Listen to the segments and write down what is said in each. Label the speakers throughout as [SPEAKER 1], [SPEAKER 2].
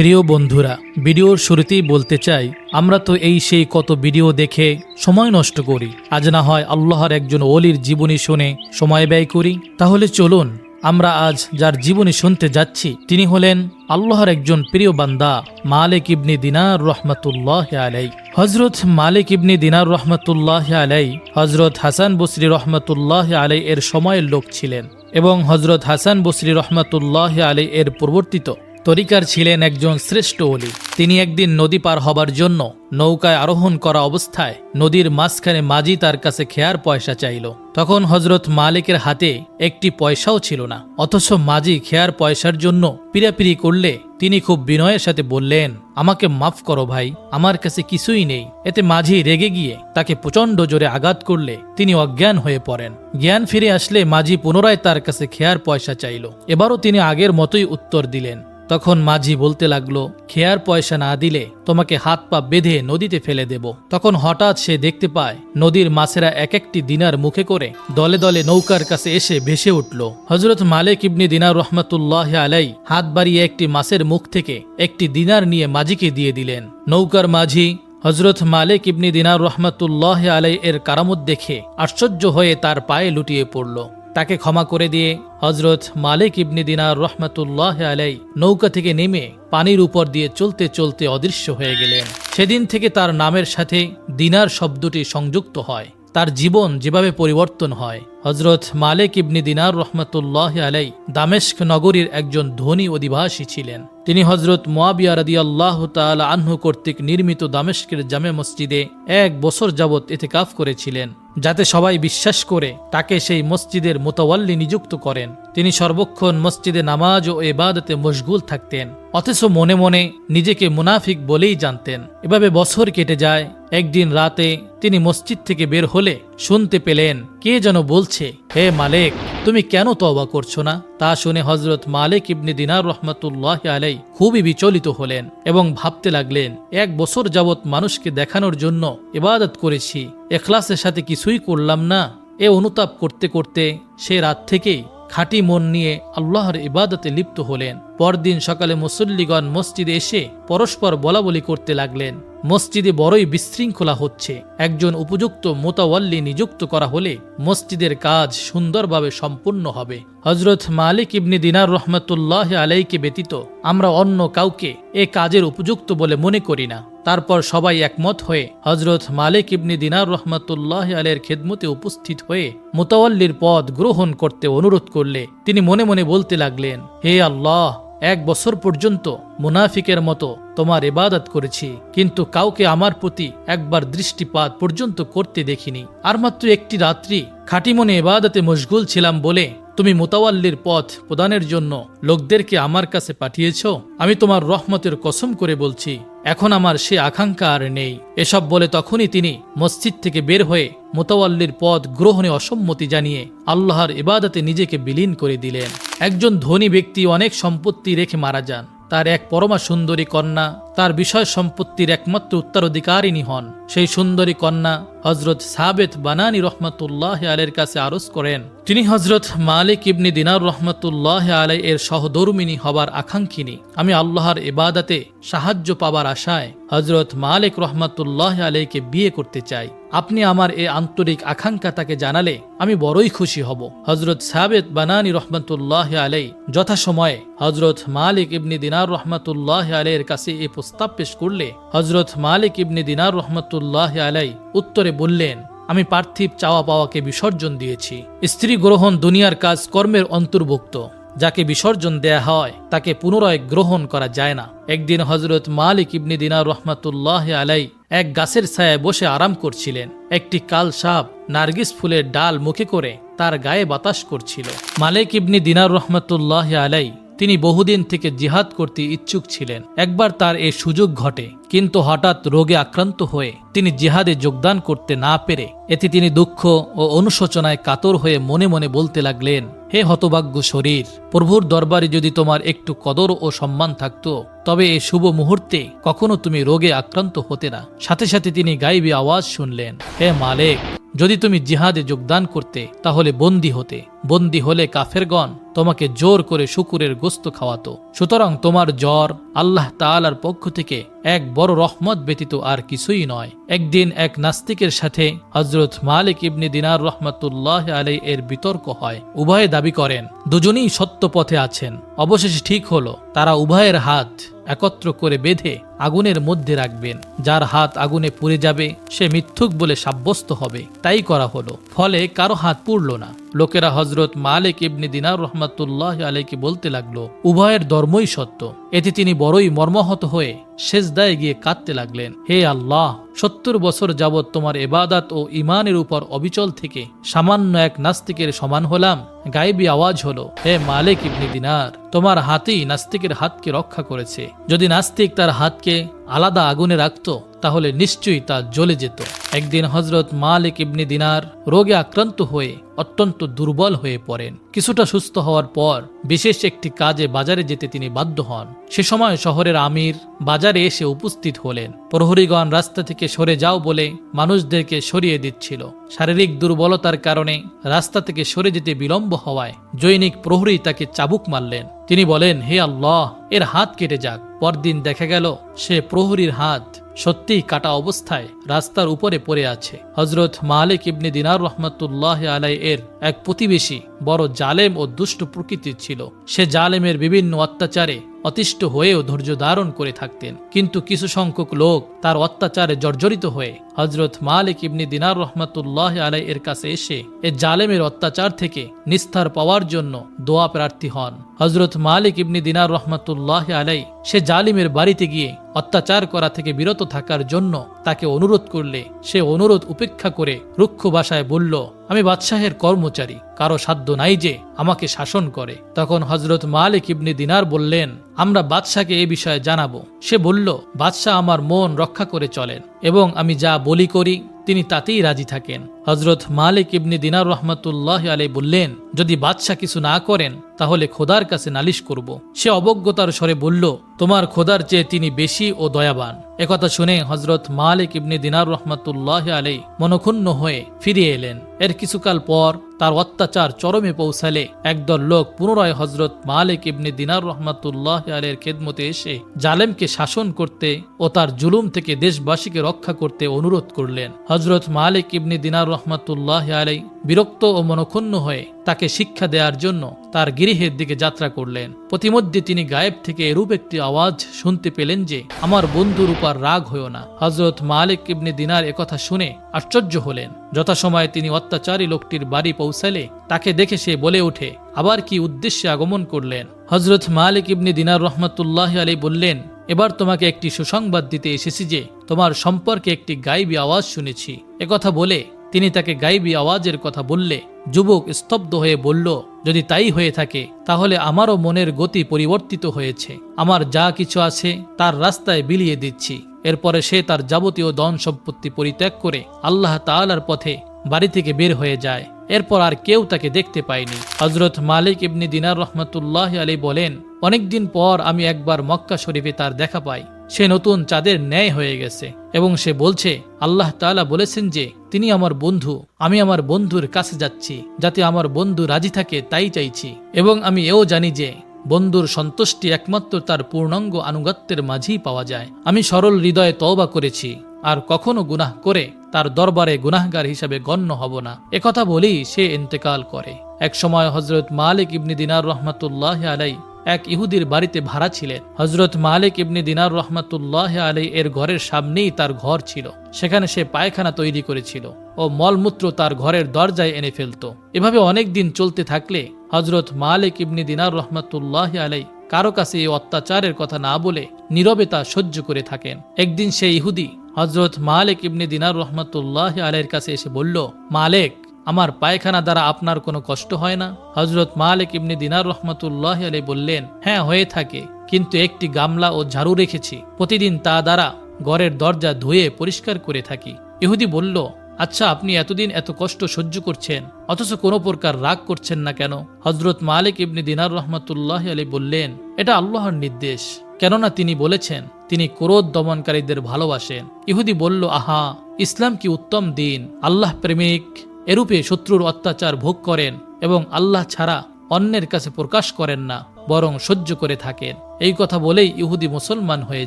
[SPEAKER 1] প্রিয় বন্ধুরা, ভিডিওর শুরুতেই বলতে চাই, আমরা তো এই সেই কত ভিডিও দেখে সময় নষ্ট করি। আজ না হয় আল্লাহর একজন অলির জীবনী শুনে সময় ব্যয় করি। তাহলে চলুন, আমরা আজ যার জীবনী শুনতে যাচ্ছি, তিনি হলেন আল্লাহর একজন প্রিয় বান্দা, মালিক ইবনি দিনার রহমতুল্লাহ আলাই হজরত মালিক ইবনি দিনার রহমতুল্লাহ আলাই হজরত হাসান বসরি রহমতুল্লাহ আলাই এর সময়ের লোক ছিলেন এবং হজরত হাসান বসরি রহমতুল্লাহ আলাই এর পরিবর্তিত। তরিকার ছিলেন একজন শ্রেষ্ঠ অলি তিনি একদিন নদী পার হবার জন্য নৌকায় আরোহণ করা অবস্থায় নদীর মাঝখানে মাঝি তার কাছে খেয়ার পয়সা চাইল। তখন হজরত মালিকের হাতে একটি পয়সাও ছিল না। অথচ মাঝি খেয়ার পয়সার জন্য পিরাপিরি করলে তিনি খুব বিনয়ের সাথে বললেন, আমাকে মাফ করো ভাই, আমার কাছে কিছুই নেই। এতে মাঝি রেগে গিয়ে তাকে প্রচণ্ড জোরে আঘাত করলে তিনি অজ্ঞান হয়ে পড়েন। জ্ঞান ফিরে আসলে মাঝি পুনরায় তার কাছে খেয়ার পয়সা চাইল। এবারও তিনি আগের মতোই উত্তর দিলেন। তখন মাঝি বলতে লাগল, খেয়ার পয়সা না দিলে তোমাকে হাত পা বেঁধে নদীতে ফেলে দেব। তখন হঠাৎ সে দেখতে পায়, নদীর মাছেরা এক একটি দিনার মুখে করে দলে দলে নৌকার কাছে এসে ভেসে উঠল। হজরত মালিক ইবনি দিনার রহমতুল্লাহ আলাই হাত বাড়িয়ে একটি মাছের মুখ থেকে একটি দিনার নিয়ে মাঝিকে দিয়ে দিলেন। নৌকার মাঝি হজরত মালিক ইবনি দিনার রহমতুল্লাহ আলাই এর কারামত দেখে আশ্চর্য হয়ে তার পায়ে লুটিয়ে পড়ল। তাকে ক্ষমা করে দিয়ে হজরত মালিক ইবনি দিনার রহমতুল্লাহ আলাই নৌকা থেকে নেমে পানির উপর দিয়ে চলতে চলতে অদৃশ্য হয়ে গেলেন। সেদিন থেকে তার নামের সাথে দিনার শব্দটি সংযুক্ত হয়। তার জীবন যেভাবে পরিবর্তন হয় হজরত মালিক ইবনি দিনার রহমতুল্লাহ আলাই দামেস্ক নগরীর একজন ধনী অধিবাসী ছিলেন। তিনি হজরত মোয়াবিয়া রাদি আল্লাহ তাল আহ্ন কর্তৃক নির্মিত দামেস্কের জামে মসজিদে এক বছর যাবৎ এতে কাফ করেছিলেন, যাতে সবাই বিশ্বাস করে তাকে সেই মসজিদের মোতাওয়াল্লি নিযুক্ত করেন। তিনি সর্বক্ষণ মসজিদে নামাজ ও এবাদতে মশগুল থাকতেন, অথচ মনে মনে নিজেকে মুনাফিক বলেই জানতেন। এভাবে বছর কেটে যায়, একদিন রাতে তিনি মসজিদ থেকে বের হলে শুনতে পেলেন, কে যেন বলছে, হে মালিক, তুমি কেন তবা করছ না? তা শুনে হজরত মালিক ইবনে দিনার রহমতুল্লাহ আলাই খুবই বিচলিত হলেন এবং ভাবতে লাগলেন, এক বছর যাবৎ মানুষকে দেখানোর জন্য ইবাদত করেছি, এখলাসের সাথে কিছুই করলাম না। এ অনুতাপ করতে করতে সে রাত থেকেই খাঁটি মন নিয়ে আল্লাহর ইবাদতে লিপ্ত হলেন। পরদিন সকালে মুসল্লিগণ মসজিদে এসে পরস্পর বলাবলি করতে লাগলেন। মসজিদে বড়ই বিশৃঙ্খলা হচ্ছে। একজন উপযুক্ত মোতাওয়াল্লি নিযুক্ত করা হলে মসজিদের কাজ সুন্দরভাবে সম্পূর্ণ হবে। হজরত মালিক ইবনি দিনার রহমতুল্লাহ আলাইকে ব্যতীত আমরা অন্য কাউকে এ কাজের উপযুক্ত বলে মনে করি না। তারপর সবাই একমত হয়ে হজরত মালিক ইবনি দিনার রহমতুল্লাহ আলের খেদমতে উপস্থিত হয়ে মোতাওয়াল্লির পদ গ্রহণ করতে অনুরোধ করলে তিনি মনে মনে বলতে লাগলেন, হে আল্লাহ, এক বছর পর্যন্ত মুনাফিকের মতো তোমার ইবাদত করেছি, কিন্তু কাউকে আমার প্রতি একবার দৃষ্টিপাত পর্যন্ত করতে দেখিনি। আর মাত্র একটি রাত্রি খাঁটি মনে ইবাদতে মশগুল ছিলাম বলে তুমি মোতাওয়াল্লির পথ প্রদানের জন্য লোকদেরকে আমার কাছে পাঠিয়েছ, আমি তোমার রহমতের কসম করে বলছি, এখন আমার সে আকাঙ্ক্ষা আর নেই। এসব বলে তখনই তিনি মসজিদ থেকে বের হয়ে মোতাওয়াল্লির পদ গ্রহণে অসম্মতি জানিয়ে আল্লাহর ইবাদতে নিজেকে বিলীন করে দিলেন। একজন ধনী ব্যক্তি অনেক সম্পত্তি রেখে মারা যান। তার এক পরমা সুন্দরী কন্যা তার বিষয় সম্পত্তির একমাত্র উত্তরাধিকারিণী হন সেই সুন্দরী কন্যা হজরত সাবেত বানানি রহমতুল্লাহ আলের কাছে আরজ করেন। তিনি হজরত মালিক ইবনি দিনার রহমতুল্লাহ আলাই এর সহধর্মিনী হবার আকাঙ্ক্ষিনী আমি আল্লাহর ইবাদাতে সাহায্য পাবার আশায় হজরত মালিক রহমতুল্লাহ আলাইকে বিয়ে করতে চাই। আপনি আমার এ আন্তরিক আকাঙ্ক্ষা তাকে জানালে আমি বড়ই খুশি হব। হজরত সাবেত বানানি রহমতুল্লাহ আলাই যথাসময়ে হজরত মালিক ইবনি দিনার রহমতুল্লাহ আলাইয়ের কাছে এ প্রস্তাব পেশ করলে হজরত মালিক ইবনি দিনার রহমতুল্লাহ আলাই উত্তরে বললেন, আমি পার্থিব চাওয়া পাওয়াকে বিসর্জন দিয়েছি। স্ত্রী গ্রহণ দুনিয়ার কাজ কর্মের অন্তর্ভুক্ত। যাকে বিসর্জন দেয়া হয়, তাকে পুনরায় গ্রহণ করা যায় না। একদিন হজরত মালিক ইবনি দিনার রহমাতুল্লাহ আলাই এক গাছের ছায়ায় বসে আরাম করছিলেন। একটি কাল সাপ নার্গিস ফুলের ডাল মুখে করে তার গায়ে বাতাস করছিল। মালিক ইবনি দিনার রহমাতুল্লাহ আলাই তিনি বহুদিন থেকে জিহাদ করতে ইচ্ছুক ছিলেন। একবার তার এ সুযোগ ঘটে, কিন্তু হঠাৎ রোগে আক্রান্ত হয়ে তিনি জিহাদে যোগদান করতে না পেরে এতে তিনি দুঃখ ও অনুশোচনায় কাতর হয়ে মনে মনে বলতে লাগলেন, হে হতভাগ্য শরীর, প্রভুর দরবারে যদি তোমার একটু কদর ও সম্মান থাকতো, তবে এই শুভ মুহূর্তে কখনো তুমি রোগে আক্রান্ত হতে না। সাথে সাথে তিনি গাইবি আওয়াজ শুনলেন, হে মালেক যদি তুমি জিহাদে যোগদান করতে, তাহলে বন্দী হতে। বন্দী হলে কাফেরগণ তোমাকে জোর করে শুকুরের গোস্ত খাওয়াতো। সুতরাং তোমার জ্বর আল্লাহ তাআলার পক্ষ থেকে এক বড় রহমত ব্যতীত আর কিছুই নয়। একদিন এক নাস্তিকের সাথে হজরত মালিক ইবনে দিনার রহমতুল্লাহ আলাই এর বিতর্ক হয়। উভয়ে দাবি করেন, দুজনেই সত্য পথে আছেন। অবশেষে ঠিক হলো, তারা উভয়ের হাত একত্র করে বেঁধে আগুনের মধ্যে রাখবেন। যার হাত আগুনে পুড়ে যাবে, সে মিথ্যুক বলে সাব্যস্ত হবে। তাই করা হলো। ফলে কারও হাত পুড়ল না। লোকেরা হজরত মালিক ইবনে দিনার রহমাতুল্লাহ আলাইকে বলতে লাগল, উভয়ের ধর্মই সত্য। এতে তিনি বড়ই মর্মাহত হয়ে শেষদায় গিয়ে কাঁদতে লাগলেন। হে আল্লাহ, সত্তর বছর যাবৎ তোমার এবাদাত ও ইমানের উপর অবিচল থেকে সামান্য এক নাস্তিকের সমান হলাম, গায়েবী আওয়াজ হলো, হে মালিক ইবনে দিনার, তোমার হাতেই নাস্তিকের হাতকে রক্ষা করেছে। যদি নাস্তিক তার হাতকে আলাদা আগুনে রাখত, তাহলে নিশ্চয়ই তা জ্বলে যেত। একদিন হজরত মালিক ইবনে দিনার রোগে আক্রান্ত হয়ে অত্যন্ত দুর্বল হয়ে পড়েন। কিছুটা সুস্থ হওয়ার পর বিশেষ একটি কাজে বাজারে যেতে তিনি বাধ্য হন। সে সময় শহরের আমির বাজারে এসে উপস্থিত হলেন। প্রহরীগণ রাস্তা থেকে সরে যাও বলে মানুষদেরকে সরিয়ে দিচ্ছিল। শারীরিক দুর্বলতার কারণে রাস্তা থেকে সরে যেতে বিলম্ব হওয়ায় জৈনিক প্রহরী তাকে চাবুক মারলেন। তিনি বলেন, হে আল্লাহ, এর হাত কেটে যাক। পরদিন দেখা গেল, সে প্রহরীর হাত সত্যিই কাটা অবস্থায় রাস্তার উপরে পড়ে আছে। হজরত মালিক ইবনে দিনার রহমতুল্লাহ আলাই এর এক প্রতিবেশী বড় জালেম ও দুষ্ট প্রকৃতির ছিল। সে জালেমের বিভিন্ন অত্যাচারে অতিষ্ঠ হয়েও ধৈর্য ধারণ করে থাকতেন। কিন্তু কিছু সংখ্যক লোক তার অত্যাচারে জর্জরিত হয়ে হজরত মালিক ইবনি দিনার রহমতুল্লাহ আলাই এর কাছে এসে এ জালেমের অত্যাচার থেকে নিস্তার পাওয়ার জন্য দোয়া প্রার্থী হন। হজরত মালিক ইবনি দিনার রহমতুল্লাহ আলাই সে জালিমের বাড়িতে গিয়ে অত্যাচার করা থেকে বিরত থাকার জন্য তাকে অনুরোধ করলে, সে অনুরোধ উপেক্ষা করে রুক্ষ ভাষায় বলল, আমি বাদশাহের কর্মচারী, কারও সাধ্য নাই যে আমাকে শাসন করে। তখন হজরত মালিক ইবনে দিনার বললেন, আমরা বাদশাকে এ বিষয়ে জানাব। সে বলল, বাদশাহ আমার মন রক্ষা করে চলেন এবং আমি যা বলি করি তিনি তাতেই রাজি থাকেন। হজরত মালিক ইবনি দিনার রহমতুল্লাহ আলী বললেন, যদি বাদশাহ কিছু না করেন, তাহলে খোদার কাছে নালিশ করব। সে অবজ্ঞতার স্বরে বলল, তোমার খোদার চেয়ে তিনি বেশি ও দয়াবান। একথা শুনে হজরত মালিক ইবনি দিনার রহমতুল্লাহ আলী মনক্ষুণ্ণ হয়ে ফিরিয়ে এলেন। এর কিছুকাল পর তার অত্যাচার চরমে পৌঁছালে একদল লোক পুনরায় হজরত মালিক ইবনে দিনার রহমাতুল্লাহ আলের খেদমতে এসে জালেমকে শাসন করতে ও তার জুলুম থেকে দেশবাসীকে রক্ষা করতে অনুরোধ করলেন। হজরত মালিক ইবনে দিনার রহমাতুল্লাহ আলাই বিরক্ত ও মনক্ষুণ্ণ হয়ে তাকে শিক্ষা দেওয়ার জন্য তার গৃহের দিকে যাত্রা করলেন। প্রতিমধ্যে তিনি গায়েব থেকে এরূপ একটি আওয়াজ শুনতে পেলেন যে, আমার বন্ধুর উপর রাগ হইও না। হজরত মালিক ইবনে দিনার একথা শুনে আশ্চর্য হলেন। যথাসময়ে তিনি অত্যাচারী লোকটির বাড়ি পৌঁছালে তাকে দেখে সে বলে ওঠে, আবার কি উদ্দেশ্যে আগমন করলেন? হজরত মালিক ইবনে দিনার রহমতুল্লাহ আলী বললেন, এবার তোমাকে একটি সুসংবাদ দিতে এসেছি যে, তোমার সম্পর্কে একটি গাইবী আওয়াজ শুনেছি। একথা বলে তিনি তাকে গাইবী আওয়াজের কথা বললে, যুবক স্তব্ধ হয়ে বলল, যদি তাই হয়ে থাকে, তাহলে আমারও মনের গতি পরিবর্তিত হয়েছে। আমার যা কিছু আছে, তার রাস্তায় বিলিয়ে দিচ্ছি। এরপরে সে তার যাবতীয় ধন সম্পত্তি পরিত্যাগ করে আল্লাহ তাআলার পথে বাড়ি থেকে বের হয়ে যায়। এরপর আর কেউ তাকে দেখতে পায়নি। হজরত মালিক ইবনি দিনার রহমতুল্লাহ আলী বলেন, অনেকদিন পর আমি একবার মক্কা শরীফে তার দেখা পাই। সে নতুন চাঁদের ন্যায় হয়ে গেছে এবং সে বলছে, আল্লাহ তাআলা বলেছেন যে, তিনি আমার বন্ধু, আমি আমার বন্ধুর কাছে যাচ্ছি, যাতে আমার বন্ধু রাজি থাকে তাই চাইছি। এবং আমি এও জানি যে, বন্ধুর সন্তুষ্টি একমাত্র তার পূর্ণাঙ্গ আনুগত্যের মাঝেই পাওয়া যায়। আমি সরল হৃদয়ে তওবা করেছি, আর কখনো গুনাহ করে তার দরবারে গুনাহগার হিসাবে গণ্য হব না। একথা বলেই সে ইন্তেকাল করে। এক সময় হজরত মালিক ইবনি দিনার রহমতুল্লাহ আলাই এক ইহুদির বাড়িতে ভাড়া ছিলেন। হজরত মালিক ইবনি দিনার রহমতুল্লাহ আলাই এর ঘরের সামনেই তার ঘর ছিল। সেখানে সে পায়খানা তৈরি করেছিল ও মলমূত্র তার ঘরের দরজায় এনে ফেলত। এভাবে অনেক দিন চলতে থাকলে হজরত মালিক ইবনি দিনার রহমতুল্লাহ আলাই কারও কাছে এই অত্যাচারের কথা না বলে নীরবে তা সহ্য করে থাকেন। একদিন সে ইহুদি হজরত মালিক ইবনে দিনার রহমতুল্লাহ আলাইয়ের কাছে এসে বলল, মালিক আমার পায়খানা দ্বারা আপনার কোনো কষ্ট হয় না? হজরত মালিক ইবনে দিনার রহমতুল্লাহ আলাই বললেন হ্যাঁ হয়ে থাকে, কিন্তু একটি গামলা ও ঝাড়ু রেখেছি। প্রতিদিন তা দ্বারা ঘরের দরজা ধুয়ে পরিষ্কার করে থাকি। ইহুদি বলল আচ্ছা আপনি এতদিন এত কষ্ট সহ্য করছেন, অথচ কোনো প্রকার রাগ করছেন না কেন? হজরত মালিক ইবনে দিনার রহমতুল্লাহ আলী বললেন, এটা আল্লাহর নির্দেশ। কেননা তিনি বলেছেন, তিনি ক্রোধ দমনকারীদের ভালোবাসেন। ইহুদি বলল, আহা, ইসলাম কি উত্তম দিন? আল্লাহ প্রেমিক এরূপে শত্রুর অত্যাচার ভোগ করেন এবং আল্লাহ ছাড়া অন্যের কাছে প্রকাশ করেন না, বরং সহ্য করে থাকেন। এই কথা বলেই ইহুদি মুসলমান হয়ে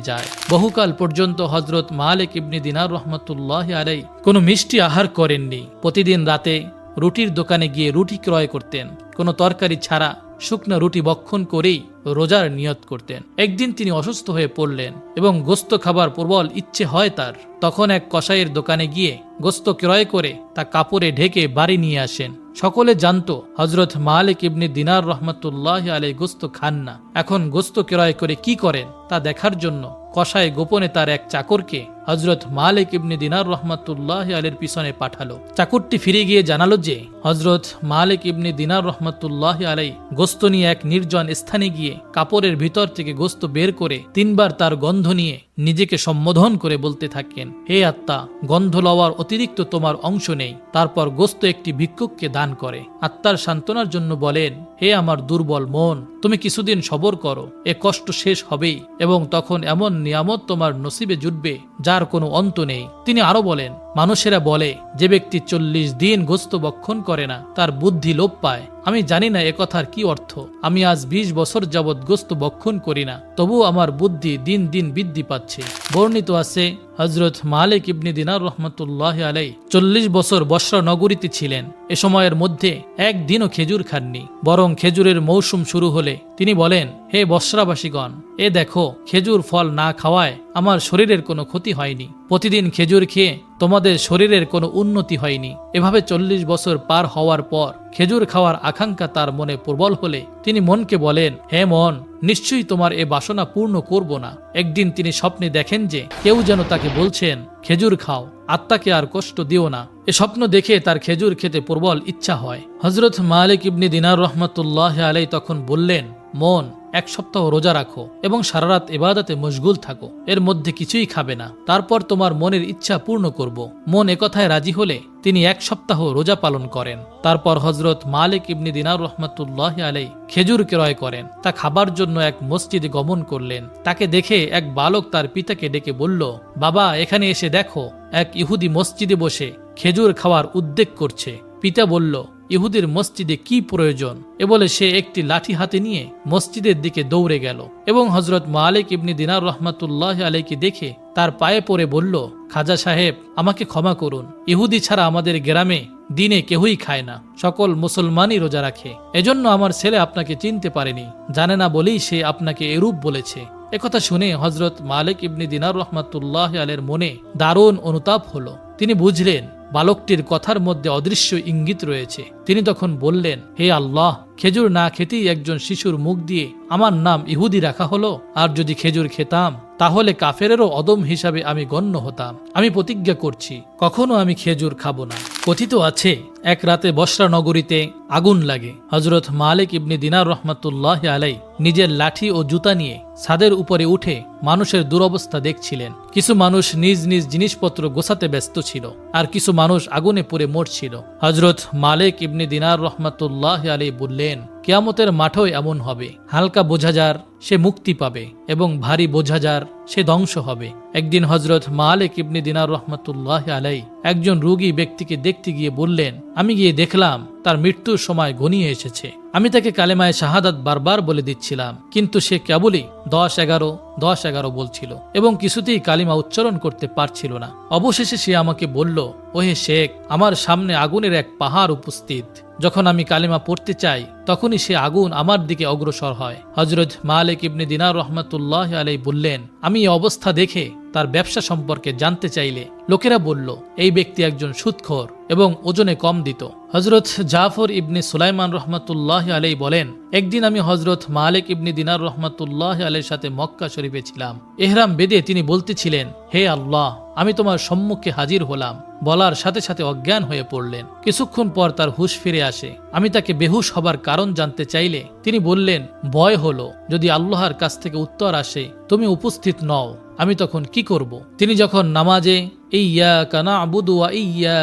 [SPEAKER 1] যায়। বহুকাল পর্যন্ত হজরত মালিক ইবনি দিনার রহমতুল্লাহ আলাই কোনো মিষ্টি আহার করেননি। প্রতিদিন রাতে রুটির দোকানে গিয়ে রুটি ক্রয় করতেন। কোনো তরকারি ছাড়া শুকনো রুটি বক্ষণ করেই রোজার নিয়ত করতেন। একদিন তিনি অসুস্থ হয়ে পড়লেন এবং গোস্ত খাবার প্রবল ইচ্ছে হয় তার। তখন এক কসাইয়ের দোকানে গিয়ে গোস্ত ক্রয় করে তা কাপড়ে ঢেকে বাড়ি নিয়ে আসেন। সকলে জানত হজরত মালিক ইবনি দিনার রহমতুল্লাহ আলাই গোস্ত খান না। এখন গোস্ত ক্রয় করে কি করেন তা দেখার জন্য কসাই গোপনে তার এক চাকরকে হজরত মালিক ইবনি দিনার রহমতুল্লাহ আলের পিছনে পাঠালো। চাকরটি ফিরে গিয়ে জানালো যে হজরত মালিক ইবনি দিনার রহমতুল্লাহ আলাই গোস্ত নিয়ে এক নির্জন স্থানে গিয়ে কাপড়ের ভিতর থেকে গোস্ত বের করে তিনবার তার গন্ধ নিয়ে নিজেকে সম্বোধন করে বলতে থাকেন, হে আত্মা, গন্ধ লওয়ার অতিরিক্ত তোমার অংশ নেই। তারপর গোস্ত একটি ভিক্ষুককে দান করে। আত্মার সান্ত্বনার জন্য বলেন, হে আমার দুর্বল মন, তুমি কিছুদিন সবর করো, এ কষ্ট শেষ হবেই এবং তখন এমন নিয়ামত তোমার নসিবে জুটবে যার কোনো অন্ত নেই। তিনি আরও বলেন মানুষেরা বলে, যে ব্যক্তি চল্লিশ দিন গোস্ত বক্ষণ করে না, তার বুদ্ধি লোপ পায়। আমি জানি না একথার কি অর্থ। আমি আজ ২০ বছর যাবৎ গোস্ত বক্ষণ করি না, তবু আমার বুদ্ধি দিন দিন বৃদ্ধি পাচ্ছে। বর্ণিত আছে হজরত মালিক ইবনি দিনার রহমতুল্লাহ আলাই চল্লিশ বছর বসরা নগরীতে ছিলেন। এ সময়ের মধ্যে একদিনও খেজুর খাননি। বরং খেজুরের মৌসুম শুরু হলে তিনি বলেন, হে বস্রাবাসীগণ, এ দেখো, খেজুর ফল না খাওয়ায় আমার শরীরের কোনো ক্ষতি হয়নি। প্রতিদিন খেজুর খেয়ে তোমাদের শরীরের কোনো উন্নতি হয়নি। এভাবে চল্লিশ বছর পার হওয়ার পর খেজুর খাওয়ার আকাঙ্ক্ষা তার মনে প্রবল হলে তিনি মনকে বলেন, হে মন, নিশ্চয়ই তোমার এ বাসনা পূর্ণ করব না। একদিন তিনি স্বপ্নে দেখেন যে কেউ যেন তাকে বলছেন, খেজুর খাও, আত্মাকে আর কষ্ট দিও না। এ স্বপ্ন দেখে তার খেজুর খেতে প্রবল ইচ্ছা হয়। হজরত মালিক ইবনি দিনার রহমতুল্লাহ আলাই তখন বললেন, মন এক সপ্তাহ রোজা রাখো এবং সারা রাত এবাদাতে মশগুল থাকো। এর মধ্যে কিছুই খাবে না। তারপর তোমার মনের ইচ্ছা পূর্ণ করব। মন একথায় রাজি হলে তিনি এক সপ্তাহ রোজা পালন করেন। তারপর হজরত মালিক ইবনি দিনার রহমতুল্লাহ আলাই খেজুর ক্রয় করেন। তা খাবার জন্য এক মসজিদে গমন করলেন। তাকে দেখে এক বালক তার পিতাকে ডেকে বলল, বাবা, এখানে এসে দেখো, এক ইহুদি মসজিদে বসে খেজুর খাওয়ার উদ্বেগ করছে। পিতা বলল ইহুদির মসজিদে কি প্রয়োজন? এ বলে সে একটি লাঠি হাতে নিয়ে মসজিদের দিকে দৌড়ে গেল এবং হজরত মালিক ইবনি দিনার রহমাতুল্লাহ আলাইকে দেখে তার পায়ে পড়ে বলল, খাজা সাহেব, আমাকে ক্ষমা করুন। ইহুদি ছাড়া আমাদের গ্রামে দিনে কেহই খায় না। সকল মুসলমানই রোজা রাখে। এজন্য আমার ছেলে আপনাকে চিনতে পারেনি। জানে না বলেই সে আপনাকে এরূপ বলেছে। একথা শুনে হজরত মালিক ইবনি দিনার রহমাতুল্লাহ আলের মনে দারুণ অনুতাপ হলো। তিনি বুঝলেন বালকটির কথার মধ্যে অদৃশ্য ইঙ্গিত রয়েছে। তিনি তখন বললেন হে আল্লাহ! খেজুর না খেতেই একজন শিশুর মুখ দিয়ে আমার নাম ইহুদি রাখা হলো, আর যদি খেজুর খেতাম, তাহলে কাফেরেরও অদম হিসাবে আমি গণ্য হতাম। আমি প্রতিজ্ঞা করছি, কখনো আমি খেজুর খাব না। কথিত আছে, এক রাতে বসরা নগরীতে আগুন লাগে। হজরত মালিক ইবনি দিনার রহমতুল্লাহ আলাই নিজের লাঠি ও জুতা নিয়ে ছাদের উপরে উঠে মানুষের দুরবস্থা দেখছিলেন। কিছু মানুষ নিজ নিজ জিনিসপত্র গোছাতে ব্যস্ত ছিল, আর কিছু মানুষ আগুনে পুড়ে মরছিল। হজরত মালিক ইবনি দিনার রহমতুল্লাহ আলী বললেন কেয়ামতের মাঠও এমন হবে। হালকা বোঝা যার সে মুক্তি পাবে এবং ভারী বোঝা যার সে ধ্বংস হবে। একদিন হজরত মালিক ইবনি দিনার রহমতুল্লাহ আলাই একজন রোগী ব্যক্তিকে দেখতে গিয়ে বললেন, আমি গিয়ে দেখলাম, তার মৃত্যুর সময় ঘনিয়ে এসেছে। আমি তাকে কালেমায় শাহাদাত বারবার বলে দিচ্ছিলাম, কিন্তু সে কেবলই দশ এগারো দশ এগারো বলছিল এবং কিছুতেই কালিমা উচ্চারণ করতে পারছিল না। অবশেষে সে আমাকে বলল, ওহে শেখ, আমার সামনে আগুনের এক পাহাড় উপস্থিত। যখন আমি কালিমা পড়তে চাই, তখনই সে আগুন আমার দিকে অগ্রসর হয়। হজরত মালিক ইবনে দিনার রহমতুল্লাহ আলাই বললেন, আমি অবস্থা দেখে তার ব্যবসা সম্পর্কে জানতে চাইলে লোকেরা বলল, এই ব্যক্তি একজন সুৎখর এবং ওজনে কম দিত। হজরত জাফর ইবনে সুলাইমান রহমতুল্লাহ আলাই বলেন, একদিন আমি হজরত মালিক ইবনে দিনার রহমতুল্লাহ আলের সাথে মক্কা শরীফে ছিলাম। এহরাম বেদে তিনি বলতেছিলেন, হে আল্লাহ, আমি তোমার সম্মুখে হাজির হলাম। বলার সাথে সাথে অজ্ঞান হয়ে পড়লেন। কিছুক্ষণ পর তার হুশ ফিরে আসে। আমি তাকে বেহুশ হবার কারণ জানতে চাইলে তিনি বললেন, ভয় হলো। যদি আল্লাহর কাছ থেকে উত্তর আসে, তুমি উপস্থিত নও। আমি তখন কি করব। তিনি যখন নামাজে, ইয়া কানা আবুদুয়া ইয়া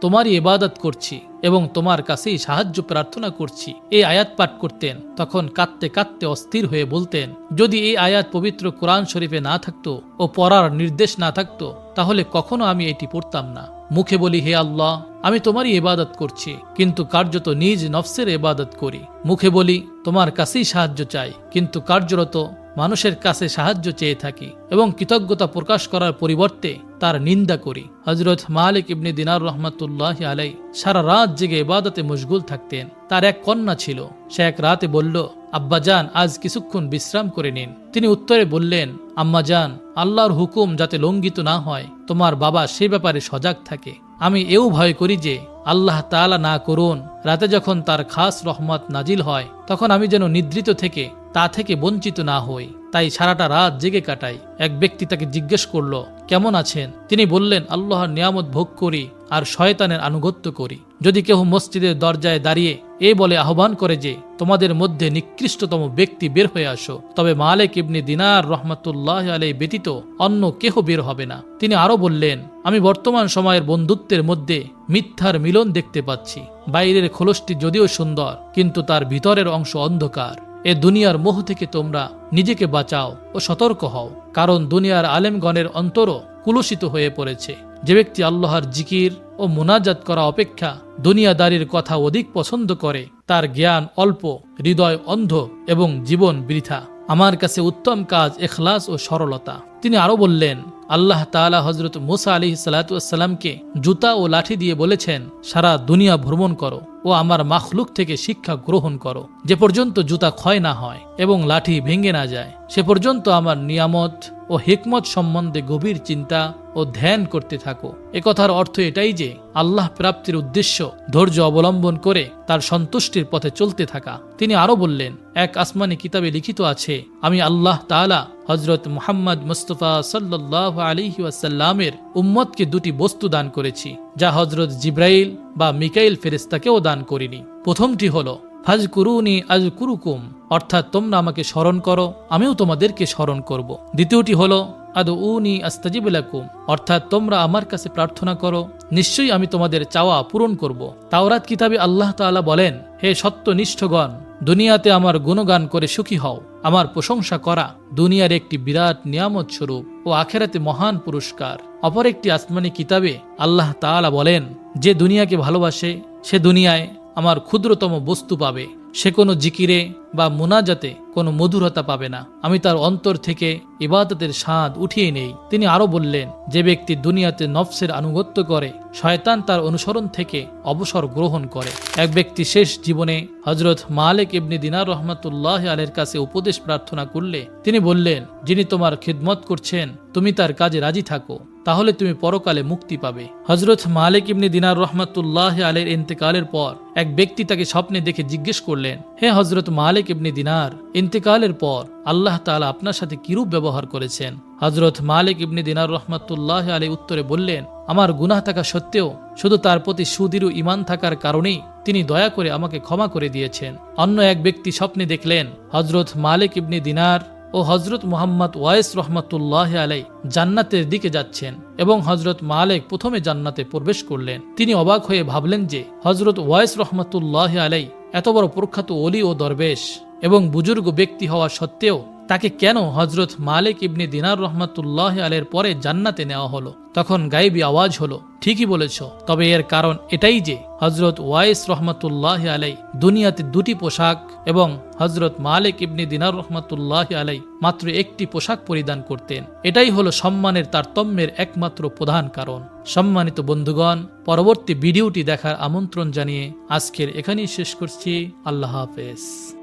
[SPEAKER 1] তোমারই ইবাদত করছি এবং তোমার কাছেই সাহায্য প্রার্থনা করছি, এই আয়াত পাঠ করতেন। তখন কাঁদতে কাঁদতে অস্থির হয়ে বলতেন, যদি এই আয়াত পবিত্র কোরআন শরীফে না থাকতো ও পড়ার নির্দেশ না থাকতো, তাহলে কখনো আমি এটি পড়তাম না। মুখে বলি, হে আল্লাহ, আমি তোমারই ইবাদত করছি, কিন্তু কার্যত নিজ নফসের ইবাদত করি। মুখে বলি, তোমার কাছেই সাহায্য চাই, কিন্তু কার্যরত মানুষের কাছে সাহায্য চেয়ে থাকি এবং কৃতজ্ঞতা প্রকাশ করার পরিবর্তে তার নিন্দা করি। হজরত মালিক ইবনে দিনার রহমতুল্লাহ আলাই সারা রাত জেগে ইবাদতে মশগুল থাকতেন। তার এক কন্যা ছিল। সে এক রাতে বলল আব্বাজান আজ কিছুক্ষণ বিশ্রাম করে নিন। তিনি উত্তরে বললেন আম্মাজান আল্লাহর হুকুম যাতে লঙ্ঘিত না হয়, তোমার বাবা সে ব্যাপারে সজাগ থাকে। আমি এও ভয় করি যে আল্লাহ তাআলা না করুন। রাতে যখন তার খাস রহমত নাজিল হয়, তখন আমি যেন নিদ্রিত থেকে তা থেকে বঞ্চিত না হই। তাই সারাটা রাত জেগে কাটাই। এক ব্যক্তি তাকে জিজ্ঞেস করল, কেমন আছেন? তিনি বললেন, আল্লাহর নিয়ামত ভোগ করি আর শয়তানের আনুগত্য করি। যদি কেহ মসজিদের দরজায় দাঁড়িয়ে এ বলে আহ্বান করে যে, তোমাদের মধ্যে নিকৃষ্টতম ব্যক্তি বের হয়ে আসো, তবে মালেক ইবনি দিনার রহমতুল্লাহ আলাই ব্যতীত অন্য কেহ বের হবে না। তিনি আরও বললেন, আমি বর্তমান সময়ের বন্ধুত্বের মধ্যে মিথ্যার মিলন দেখতে পাচ্ছি। বাইরের খোলসটি যদিও সুন্দর, কিন্তু তার ভিতরের অংশ অন্ধকার। এ দুনিয়ার মোহ থেকে তোমরা নিজেকে বাঁচাও ও সতর্ক হও, কারণ দুনিয়ার আলেমগণের অন্তরও কুলসিত হয়ে পড়েছে। যে ব্যক্তি আল্লাহর জিকির ও মোনাজাত করা অপেক্ষা দুনিয়াদারির কথা অধিক পছন্দ করে, তার জ্ঞান অল্প, হৃদয় অন্ধ এবং জীবন বৃথা। আমার কাছে উত্তম কাজ এখলাস ও সরলতা। তিনি আরও বললেন, আল্লাহ তাআলা হজরত মুসা আলী সালাতামকে জুতা ও লাঠি দিয়ে বলেছেন, সারা দুনিয়া ভ্রমণ করো। ও আমার মাখলুক থেকে শিক্ষা গ্রহণ করো। যে পর্যন্ত জুতা ক্ষয় না হয় এবং লাঠি ভেঙে না যায়, সে পর্যন্ত আমার নিয়ামত ও হিকমত সম্বন্ধে গভীর চিন্তা ও ধ্যান করতে থাকো। একথার অর্থ এটাই যে, আল্লাহ প্রাপ্তির উদ্দেশ্য ধৈর্য অবলম্বন করে তার সন্তুষ্টির পথে চলতে থাকা। তিনি আরও বললেন, এক আসমানি কিতাবে লিখিত আছে, আমি আল্লাহ তাআলা হজরত মুহাম্মদ মুস্তফা সাল্লাহ আলিহি ওয়াসাল্লামের উম্মতকে দুটি বস্তু দান করেছি, যা হজরত জিব্রাইল বা মিকাইল ফেরেস্তাকেও দান করিনি। প্রথমটি হলো ফাজ কুরুনি আজ কুরুকুম অর্থাৎ তোমরা আমাকে স্মরণ করো, আমিও তোমাদেরকে স্মরণ করব। দ্বিতীয়টি হলো আদ উনি আস্তাজিবুলাকুম, অর্থাৎ তোমরা আমার কাছে প্রার্থনা করো, নিশ্চয়ই আমি তোমাদের চাওয়া পূরণ করব। তাওরাত কিতাবে আল্লাহ তাআলা বলেন, হে সত্যনিষ্ঠগণ, দুনিয়াতে আমার গুণগান করে সুখী হও, আমার প্রশংসা করা দুনিয়ার একটি বিরাট নিয়ামত স্বরূপ ও আখেরাতে মহান পুরস্কার অপর একটি আসমানি কিতাবে আল্লাহ তাআলা বলেন, যে দুনিয়াকে ভালোবাসে, সে দুনিয়ায় আমার ক্ষুদ্রতম বস্তু পাবে। সে কোনো জিকিরে বা মোনাজাতে কোনো মধুরতা পাবে না। আমি তার অন্তর থেকে ইবাদতের স্বাদ উঠিয়ে নেই। তিনি আরও বললেন, যে ব্যক্তি দুনিয়াতে নফসের আনুগত্য করে, শয়তান তার অনুসরণ থেকে অবসর গ্রহণ করে। এক ব্যক্তি শেষ জীবনে হজরত মালিক ইবনি দিনার রহমতুল্লাহ আলের কাছে উপদেশ প্রার্থনা করলে, তিনি বললেন, যিনি তোমার খিদমত করছেন, তুমি তার কাজে রাজি থাকো, তাহলে তুমি পরকালে মুক্তি পাবে। হজরত মালিক ইবনি দিনার রহমতুল্লাহ আলের ইন্তেকালের পর এক ব্যক্তি তাকে স্বপ্নে দেখে জিজ্ঞেস করলেন, হে হজরত মালিক ইবনি দিনার ইন্তেকালের পর আল্লাহ তাআলা আপনার সাথে কিরূপ ব্যবহার করেছেন? হজরত মালিক ইবনি দিনার রহমতুল্লাহ আলী উত্তরে বললেন, আমার গুনাহ থাকা সত্ত্বেও শুধু তার প্রতি সুদৃঢ় ইমান থাকার কারণেই তিনি দয়া করে আমাকে ক্ষমা করে দিয়েছেন। অন্য এক ব্যক্তি স্বপ্নে দেখলেন হজরত মালিক ইবনি দিনার ও হজরত মোহাম্মদ ওয়াইস রহমতুল্লাহ আলাই জান্নাতের দিকে যাচ্ছেন এবং হজরত মালেক প্রথমে জান্নাতে প্রবেশ করলেন। তিনি অবাক হয়ে ভাবলেন যে হজরত ওয়াইস রহমতুল্লাহ আলাই এত বড় প্রখ্যাত অলি ও দরবেশ এবং বুজুর্গ ব্যক্তি হওয়া সত্ত্বেও তাকে কেন হজরত মালিক ইবনে দিনার রহমতুল্লাহ আলের পরে জান্নাতে নেওয়া হলো? তখন গাইবি আওয়াজ হলো, ঠিকই বলেছ, তবে এর কারণ এটাই যে হজরত ওয়াইস রহমতুল্লাহ আলাই দুনিয়াতে দুটি পোশাক এবং হজরত মালিক ইবনে দিনার রহমতুল্লাহ আলাই মাত্র একটি পোশাক পরিধান করতেন। এটাই হলো সম্মানের তারতম্যের একমাত্র প্রধান কারণ। সম্মানিত বন্ধুগণ, পরবর্তী ভিডিওটি দেখার আমন্ত্রণ জানিয়ে আজকের এখানেই শেষ করছি। আল্লাহ হাফেজ।